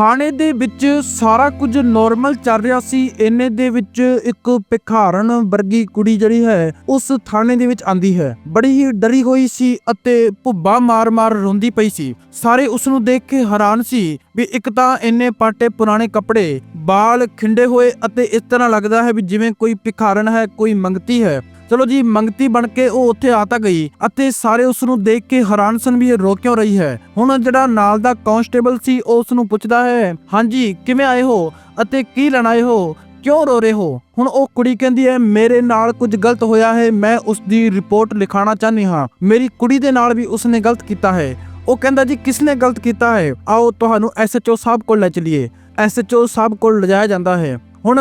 ਥਾਣੇ ਦੇ ਵਿੱਚ ਸਾਰਾ ਕੁਝ ਨਾਰਮਲ ਚੱਲ ਰਿਹਾ ਸੀ। ਇੰਨੇ ਦੇ ਵਿੱਚ ਇੱਕ ਭਿਖਾਰਨ ਵਰਗੀ ਕੁੜੀ ਜਿਹੜੀ ਹੈ, ਉਸ ਥਾਣੇ ਦੇ ਵਿੱਚ ਆਂਦੀ ਹੈ। ਬੜੀ ਹੀ ਡਰੀ ਹੋਈ ਸੀ ਅਤੇ ਭੁੱਬਾ ਮਾਰ-ਮਾਰ ਰੋਂਦੀ ਪਈ ਸੀ। ਸਾਰੇ ਉਸ ਨੂੰ ਦੇਖ ਕੇ ਹੈਰਾਨ ਸੀ ਵੀ ਇੱਕ ਤਾਂ ਇੰਨੇ ਪਾਟੇ ਪੁਰਾਣੇ ਕੱਪੜੇ, ਬਾਲ ਖਿੰਡੇ ਹੋਏ ਅਤੇ ਇਸ ਤਰ੍ਹਾਂ ਲੱਗਦਾ ਹੈ ਵੀ ਜਿਵੇਂ ਕੋਈ ਭਿਖਾਰਨ ਹੈ, ਕੋਈ ਮੰਗਤੀ ਹੈ। ਚਲੋ ਜੀ, ਮੰਗਤੀ ਬਣ ਕੇ ਉਹ ਉੱਥੇ ਆ ਤਾਂ ਗਈ ਅਤੇ ਸਾਰੇ ਉਸ ਨੂੰ ਦੇਖ ਕੇ ਹੈਰਾਨ ਸਨ ਵੀ ਇਹ ਰੋ ਕਿਉਂ ਰਹੀ ਹੈ। ਹੁਣ ਜਿਹੜਾ ਨਾਲ ਦਾ ਕਾਂਸਟੇਬਲ ਸੀ, ਉਹ ਉਸ ਨੂੰ ਪੁੱਛਦਾ ਹੈ, ਹਾਂਜੀ, ਕਿਵੇਂ ਆਏ ਹੋ ਅਤੇ ਕੀ ਲੈਣ ਆਏ ਹੋ? ਕਿਉਂ ਰੋ ਰਹੇ ਹੋ? ਹੁਣ ਉਹ ਕੁੜੀ ਕਹਿੰਦੀ ਹੈ, ਮੇਰੇ ਨਾਲ ਕੁਝ ਗਲਤ ਹੋਇਆ ਹੈ, ਮੈਂ ਉਸ ਦੀ ਰਿਪੋਰਟ ਲਿਖਾਉਣਾ ਚਾਹੁੰਦੀ ਹਾਂ। ਮੇਰੀ ਕੁੜੀ ਦੇ ਨਾਲ ਵੀ ਉਸਨੇ ਗਲਤ ਕੀਤਾ ਹੈ। ਉਹ ਕਹਿੰਦਾ, ਜੀ, ਕਿਸਨੇ ਗਲਤ ਕੀਤਾ ਹੈ? ਆਓ, ਤੁਹਾਨੂੰ ਐਸਐਚਓ ਸਾਹਿਬ ਕੋਲ ਲੈ ਚਲੀਏ। ਐਸਐਚਓ ਸਾਹਿਬ ਕੋਲ ਲਿਜਾਇਆ ਜਾਂਦਾ ਹੈ। ਹੁਣ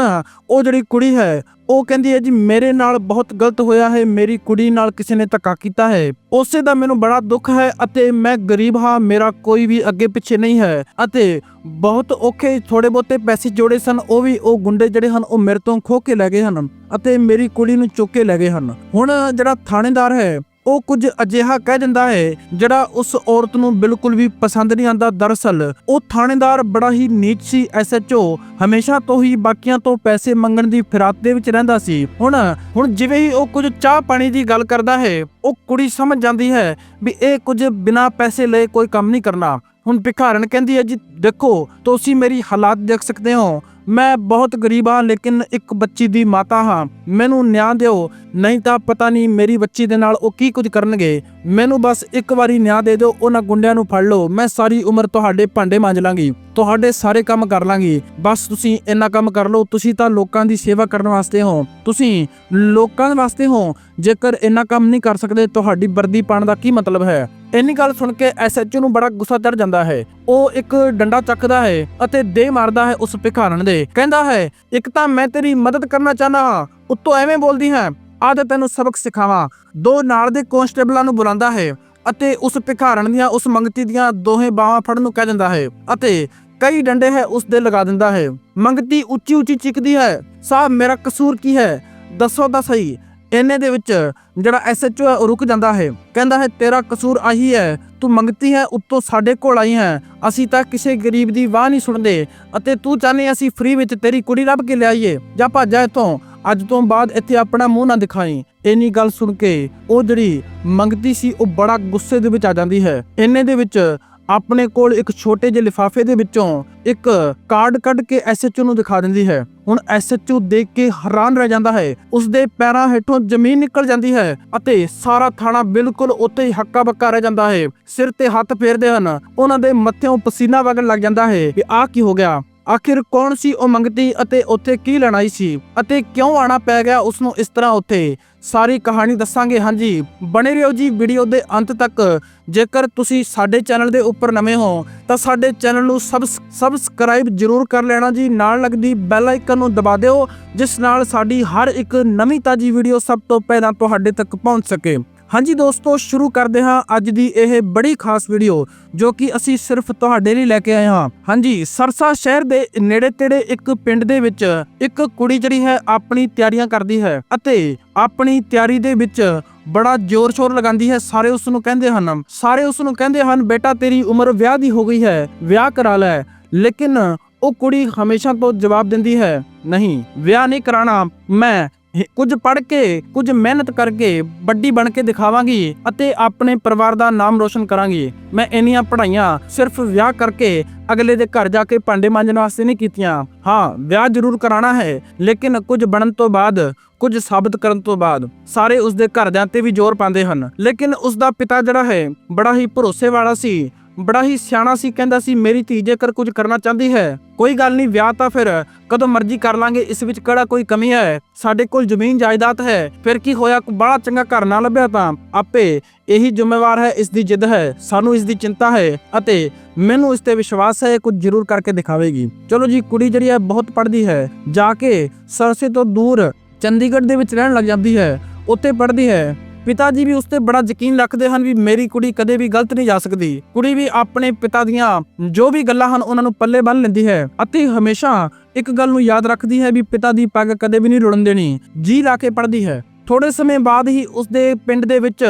ਉਹ ਜਿਹੜੀ ਕੁੜੀ ਹੈ ਉਹ ਕਹਿੰਦੀ ਹੈ ਜੀ, ਮੇਰੇ ਨਾਲ ਬਹੁਤ ਗਲਤ ਹੋਇਆ ਹੈ, ਮੇਰੀ ਕੁੜੀ ਨਾਲ ਕਿਸੇ ਨੇ ਧੱਕਾ ਕੀਤਾ ਹੈ। ਉਸੇ ਦਾ ਮੈਨੂੰ ਬੜਾ ਦੁੱਖ ਹੈ ਅਤੇ ਮੈਂ ਗਰੀਬ ਹਾਂ, ਮੇਰਾ ਕੋਈ ਵੀ ਅੱਗੇ ਪਿੱਛੇ ਨਹੀਂ ਹੈ। ਅਤੇ ਬਹੁਤ ਔਖੇ ਥੋੜੇ ਬਹੁਤੇ ਪੈਸੇ ਜੋੜੇ ਸਨ, ਉਹ ਵੀ ਉਹ ਗੁੰਡੇ ਜਿਹੜੇ ਹਨ, ਉਹ ਮੇਰੇ ਤੋਂ ਖੋ ਕੇ ਲੈ ਗਏ ਹਨ ਅਤੇ ਮੇਰੀ ਕੁੜੀ ਨੂੰ ਚੁੱਕ ਕੇ ਲੈ ਗਏ ਹਨ। ਹੁਣ ਜਿਹੜਾ ਥਾਣੇਦਾਰ ਹੈ ਉਹ ਕੁਝ ਅਜਿਹਾ ਕਹਿ ਦਿੰਦਾ ਹੈ, ਜਿਹੜਾ ਉਸ ਔਰਤ ਨੂੰ ਬਿਲਕੁਲ ਵੀ ਪਸੰਦ ਨਹੀਂ ਆਂਦਾ। ਦਰਅਸਲ, ਉਹ ਥਾਣੇਦਾਰ ਬੜਾ ਹੀ ਨੀਚ ਸੀ, ਐਸਐਚਓ। ਹਮੇਸ਼ਾ ਤੋਂ ਹੀ ਬਾਕੀਆਂ ਤੋਂ ਪੈਸੇ ਮੰਗਣ ਦੀ ਫਿਰਾਤ ਦੇ ਵਿੱਚ ਰਹਿੰਦਾ ਸੀ। ਹੁਣ ਹੁਣ ਜਿਵੇਂ ਹੀ ਉਹ ਕੁਝ ਚਾਹ ਪਾਣੀ ਦੀ ਗੱਲ ਕਰਦਾ ਹੈ, ਉਹ ਕੁੜੀ ਸਮਝ ਜਾਂਦੀ ਹੈ ਵੀ ਇਹ ਕੁਝ ਬਿਨਾਂ ਪੈਸੇ ਲਏ ਕੋਈ ਕੰਮ ਨਹੀਂ ਕਰਨਾ। ਹੁਣ ਭਿਖਾਰਨ ਕਹਿੰਦੀ ਹੈ, ਜੀ ਦੇਖੋ, ਤੁਸੀਂ ਮੇਰੀ ਹਾਲਾਤ ਦੇਖ ਸਕਦੇ ਹੋ। ਮੈਂ ਬਹੁਤ ਗਰੀਬ ਹਾਂ, ਲੇਕਿਨ ਇੱਕ ਬੱਚੀ ਦੀ ਮਾਤਾ ਹਾਂ। ਮੈਨੂੰ ਨਿਆਂ ਦਿਓ, ਨਹੀਂ ਤਾਂ ਪਤਾ ਨਹੀਂ ਮੇਰੀ ਬੱਚੀ ਦੇ ਨਾਲ ਉਹ ਕੀ ਕੁਝ ਕਰਨਗੇ। ਮੈਨੂੰ ਬਸ ਇੱਕ ਵਾਰੀ ਨਿਆਂ ਦੇ ਦਿਓ, ਉਹਨਾਂ ਗੁੰਡਿਆਂ ਨੂੰ ਫੜ ਲਓ। ਮੈਂ ਸਾਰੀ ਉਮਰ ਤੁਹਾਡੇ ਭਾਂਡੇ ਮਾਂਜ ਲਾਂਗੀ, ਤੁਹਾਡੇ ਸਾਰੇ ਕੰਮ ਕਰ ਲਾਂਗੀ। ਬਸ ਤੁਸੀਂ ਇੰਨਾ ਕੰਮ ਕਰ ਲਓ, ਤੁਸੀਂ ਤਾਂ ਲੋਕਾਂ ਦੀ ਸੇਵਾ ਕਰਨ ਵਾਸਤੇ ਹੋ। ਤੁਸੀਂ ਲੋਕਾਂ ਵਾਸਤੇ ਹੋ। ਜੇਕਰ ਇੰਨਾ ਕੰਮ ਨਹੀਂ ਕਰ ਸਕਦੇ, ਤੁਹਾਡੀ ਵਰਦੀ ਪਾਣ ਦਾ ਕੀ ਮਤਲਬ ਹੈ? ਇੰਨੀ ਗੱਲ ਸੁਣ ਕੇ ਐਸਐਚਓ ਨੂੰ ਬੜਾ ਗੁੱਸਾ ਚੜ ਜਾਂਦਾ ਹੈ। ਉਹ ਇੱਕ ਡੰਡਾ ਚੱਕਦਾ ਹੈ ਅਤੇ ਦੇ ਮਾਰਦਾ ਹੈ ਉਸ ਭਿਖਾਰਨ ਦੇ। ਕਹਿੰਦਾ ਹੈ, ਇੱਕ ਤਾਂ ਮੈਂ ਤੇਰੀ ਮਦਦ ਕਰਨਾ ਚਾਹਨਾ ਹਾਂ। ਉੱਤੋਂ ਐਵੇਂ ਬੋਲਦੀ ਹੈ, ਆ ਤੇ ਤੈਨੂੰ ਸਬਕ ਸਿਖਾਵਾਂ। ਦੋ ਨਾਲ ਦੇ ਕਾਂਸਟੇਬਲਾਂ ਨੂੰ ਬੁਲਾਉਂਦਾ ਹੈ ਅਤੇ ਉਸ ਭਿਖਾਰਨ ਦੀਆਂ, ਉਸ ਮੰਗਤੀ ਦੀਆਂ ਦੋਹੇ ਬਾਹਾਂ ਫੜਨ ਨੂੰ ਕਹਿ ਦਿੰਦਾ ਹੈ ਅਤੇ ਕਈ ਡੰਡੇ ਹੈ ਉਸ ਦੇ ਲਗਾ ਦਿੰਦਾ ਹੈ। ਮੰਗਤੀ ਉੱਚੀ ਉੱਚੀ ਚੀਕਦੀ ਹੈ। ਸਾਹਿਬ, ਮੇਰਾ ਕਸੂਰ ਕੀ ਹੈ? ਦੱਸੋ ਤਾਂ ਸਹੀ। ਇੰਨੇ ਦੇ ਵਿੱਚ ਜਿਹੜਾ ਐਸਐਚਓ ਹੈ ਉਹ ਰੁਕ ਜਾਂਦਾ ਹੈ। ਕਹਿੰਦਾ ਹੈ, ਤੇਰਾ ਕਸੂਰ ਆਹੀ ਹੈ, ਤੂੰ ਮੰਗਤੀ ਹੈ, ਉੱਤੋਂ ਸਾਡੇ ਕੋਲ ਆਈ ਹੈ। ਅਸੀਂ ਤਾਂ ਕਿਸੇ ਗਰੀਬ ਦੀ ਵਾਹ ਨਹੀਂ ਸੁਣਦੇ ਅਤੇ ਤੂੰ ਚਾਹਨੇ ਅਸੀਂ ਫ੍ਰੀ ਵਿੱਚ ਤੇਰੀ ਕੁੜੀ ਲੱਭ ਕੇ ਲਿਆਈਏ। ਜਾਂ ਭੱਜ ਜਾ ਇੱਥੋਂ। ਅੱਜ ਤੋਂ ਬਾਅਦ ਇੱਥੇ ਆਪਣਾ ਮੂੰਹ ਨਾ ਦਿਖਾਈ। ਇੰਨੀ ਗੱਲ ਸੁਣ ਕੇ ਉਹ ਜਿਹੜੀ ਮੰਗਤੀ ਸੀ, ਉਹ ਬੜਾ ਗੁੱਸੇ ਦੇ ਵਿੱਚ ਆ ਜਾਂਦੀ ਹੈ। ਇੰਨੇ ਦੇ ਵਿੱਚ ਆਪਣੇ ਕੋਲ ਇੱਕ ਛੋਟੇ ਜਿਹੇ ਲਿਫਾਫੇ ਦੇ ਵਿੱਚੋਂ ਇੱਕ ਕਾਰਡ ਕੱਢ ਕੇ ਐਸਐਚਓ ਨੂੰ ਦਿਖਾ ਦਿੰਦੀ ਹੈ। ਹੁਣ ਐਸਐਚਓ ਦੇਖ ਕੇ ਹੈਰਾਨ ਰਹਿ ਜਾਂਦਾ ਹੈ। ਉਸ ਦੇ ਪੈਰਾਂ ਹੇਠੋਂ ਜ਼ਮੀਨ ਨਿਕਲ ਜਾਂਦੀ ਹੈ ਅਤੇ ਸਾਰਾ ਥਾਣਾ ਬਿਲਕੁਲ ਉੱਤੇ ਹੀ ਹੱਕਾ ਬੱਕਾ ਰਹਿ ਜਾਂਦਾ ਹੈ। ਸਿਰ ਤੇ ਹੱਥ ਫੇਰਦੇ ਹਨ। ਉਹਨਾਂ ਦੇ ਮੱਥਿਓਂ ਪਸੀਨਾ ਵਗਣ ਲੱਗ ਜਾਂਦਾ ਹੈ ਕਿ ਆਹ ਕੀ ਹੋ ਗਿਆ? ਆਖਿਰ ਕੌਣ ਸੀ ਉਹ ਮੰਗਤੀ ਅਤੇ ਉੱਥੇ ਕੀ ਲੜਾਈ ਸੀ ਅਤੇ ਕਿਉਂ ਆਣਾ ਪੈ ਗਿਆ ਉਸ ਨੂੰ ਇਸ ਤਰ੍ਹਾਂ ਉੱਥੇ? ਸਾਰੀ ਕਹਾਣੀ ਦੱਸਾਂਗੇ, ਹਾਂਜੀ। ਬਣੇ ਰਹੋ ਜੀ ਵੀਡੀਓ ਦੇ ਅੰਤ ਤੱਕ। ਜੇਕਰ ਤੁਸੀਂ ਸਾਡੇ ਚੈਨਲ ਦੇ ਉੱਪਰ ਨਵੇਂ ਹੋ, ਤਾਂ ਸਾਡੇ ਚੈਨਲ ਨੂੰ ਸਬਸ- ਸਬਸਕ੍ਰਾਈਬ ਜ਼ਰੂਰ ਕਰ ਲੈਣਾ ਜੀ। ਨਾਲ ਲੱਗਦੀ ਬੈਲ ਆਈਕਨ ਨੂੰ ਦਬਾ ਦਿਓ, ਜਿਸ ਨਾਲ ਸਾਡੀ ਹਰ ਇੱਕ ਨਵੀਂ ਤਾਜੀ ਵੀਡੀਓ ਸਭ ਤੋਂ ਪਹਿਲਾਂ ਤੁਹਾਡੇ ਤੱਕ ਪਹੁੰਚ ਸਕੇ। ਹਾਂਜੀ ਦੋਸਤੋ, ਸ਼ੁਰੂ ਕਰਦੇ ਹਾਂ ਅੱਜ ਦੀ ਇਹ ਬੜੀ ਖਾਸ ਵੀਡੀਓ ਜੋ ਕਿ ਅਸੀਂ ਸਿਰਫ ਤੁਹਾਡੇ ਲਈ ਲੈ ਕੇ ਆਏ ਹਾਂ। ਹਾਂਜੀ, ਸਰਸਾ ਸ਼ਹਿਰ ਦੇ ਨੇੜੇ ਤੇੜੇ ਇੱਕ ਪਿੰਡ ਦੇ ਵਿੱਚ ਇੱਕ ਕੁੜੀ ਜਿਹੜੀ ਹੈ ਆਪਣੀ ਤਿਆਰੀਆਂ ਕਰਦੀ ਹੈ ਅਤੇ ਆਪਣੀ ਤਿਆਰੀ ਦੇ ਵਿੱਚ ਬੜਾ ਜ਼ੋਰ ਸ਼ੋਰ ਲਗਾਉਂਦੀ ਹੈ। ਸਾਰੇ ਉਸ ਨੂੰ ਕਹਿੰਦੇ ਹਨ, ਸਾਰੇ ਉਸ ਨੂੰ ਕਹਿੰਦੇ ਹਨ, ਬੇਟਾ ਤੇਰੀ ਉਮਰ ਵਿਆਹ ਦੀ ਹੋ ਗਈ ਹੈ, ਵਿਆਹ ਕਰਾ ਲੈ। ਲੇਕਿਨ ਉਹ ਕੁੜੀ ਹਮੇਸ਼ਾ ਤੋਂ ਜਵਾਬ ਦਿੰਦੀ ਹੈ, ਨਹੀਂ, ਵਿਆਹ ਨਹੀਂ ਕਰਾਣਾ, ਮੈਂ ਕੁਝ ਪੜ੍ਹ ਕੇ, ਕੁਝ ਮਿਹਨਤ ਕਰਕੇ ਵੱਡੀ ਬਣ ਕੇ ਦਿਖਾਵਾਂਗੀ ਅਤੇ ਆਪਣੇ ਪਰਿਵਾਰ ਦਾ ਨਾਮ ਰੋਸ਼ਨ ਕਰਾਂਗੀ। ਮੈਂ ਇੰਨੀਆਂ ਪੜ੍ਹਾਈਆਂ ਸਿਰਫ ਵਿਆਹ ਕਰਕੇ ਅਗਲੇ ਦੇ ਘਰ ਜਾ ਕੇ ਭਾਂਡੇ ਮਾਂਜਣ ਵਾਸਤੇ ਨਹੀਂ ਕੀਤੀਆਂ। ਹਾਂ, ਵਿਆਹ ਜ਼ਰੂਰ ਕਰਾਣਾ ਹੈ, ਲੇਕਿਨ ਕੁਝ ਬਣਨ ਤੋਂ ਬਾਅਦ, ਕੁਝ ਸਾਬਤ ਕਰਨ ਤੋਂ ਬਾਅਦ ਸਾਰੇ ਉਸ ਦੇ ਘਰਦਿਆਂ ਤੇ ਵੀ ਜ਼ੋਰ ਪਾਉਂਦੇ ਹਨ। ਲੇਕਿਨ ਉਸ ਦਾ ਪਿਤਾ ਜਿਹੜਾ ਹੈ, ਬੜਾ ਹੀ ਭਰੋਸੇ ਵਾਲਾ ਸੀ। ਬੜਾ ਹੀ ਸਿਆਣਾ ਸੀ, ਕਹਿੰਦਾ ਸੀ, ਮੇਰੀ ਧੀ ਜੇਕਰ ਕੁਝ ਕਰਨਾ ਚਾਹੁੰਦੀ ਹੈ, ਕੋਈ ਗੱਲ ਨਹੀਂ, ਵਿਆਹ ਤਾਂ ਫਿਰ ਕਦੋਂ ਮਰਜ਼ੀ ਕਰ ਲਾਂਗੇ, ਇਸ ਵਿੱਚ ਕਿਹੜਾ ਕੋਈ ਕਮੀ ਹੈ? ਸਾਡੇ ਕੋਲ ਜ਼ਮੀਨ ਜਾਇਦਾਦ ਹੈ, ਫਿਰ ਕੀ ਹੋਇਆ? ਬੜਾ ਚੰਗਾ ਘਰ ਨਾ ਲੱਭਿਆ ਤਾਂ ਆਪੇ ਇਹੀ ਜ਼ਿੰਮੇਵਾਰ ਹੈ, ਇਸ ਦੀ ਜਿੱਦ ਹੈ, ਸਾਨੂੰ ਇਸ ਦੀ ਚਿੰਤਾ ਹੈ ਅਤੇ ਮੈਨੂੰ ਇਸ ਤੇ ਵਿਸ਼ਵਾਸ ਹੈ, ਇਹ ਕੁਝ ਜ਼ਰੂਰ ਕਰਕੇ ਦਿਖਾਵੇਗੀ। ਚਲੋ ਜੀ, ਕੁੜੀ ਜਿਹੜੀ ਹੈ, ਬਹੁਤ ਪੜ੍ਹਦੀ ਹੈ, ਜਾ ਕੇ ਸਰਸੇ ਤੋਂ ਦੂਰ ਚੰਡੀਗੜ੍ਹ ਦੇ ਵਿੱਚ ਰਹਿਣ ਲੱਗ ਜਾਂਦੀ ਹੈ, ਉੱਥੇ ਪੜ੍ਹਦੀ ਹੈ। ਪਿਤਾ ਜੀ ਵੀ ਉਸ ਤੇ ਬੜਾ ਯਕੀਨ ਰੱਖਦੇ ਹਨ ਵੀ ਮੇਰੀ ਕੁੜੀ ਕਦੇ ਵੀ ਗਲਤ ਨਹੀਂ ਜਾ ਸਕਦੀ। ਕੁੜੀ ਵੀ ਆਪਣੇ ਪਿਤਾ ਦੀਆਂ ਜੋ ਵੀ ਗੱਲਾਂ ਹਨ ਉਹਨਾਂ ਨੂੰ ਪੱਲੇ ਬੰਨ ਲੈਂਦੀ ਹੈ ਅਤੇ ਹਮੇਸ਼ਾ ਇੱਕ ਗੱਲ ਨੂੰ ਯਾਦ ਰੱਖਦੀ ਹੈ ਵੀ ਪਿਤਾ ਦੀ ਪੱਗ ਕਦੇ ਵੀ ਨਹੀਂ ਰੁੜਨ ਦੇਣੀ, ਜੀ ਲਾ ਕੇ ਪੜ੍ਹਦੀ ਹੈ। ਥੋੜੇ ਸਮੇਂ ਬਾਅਦ ਹੀ ਉਸ ਦੇ ਪਿੰਡ ਦੇ ਵਿੱਚ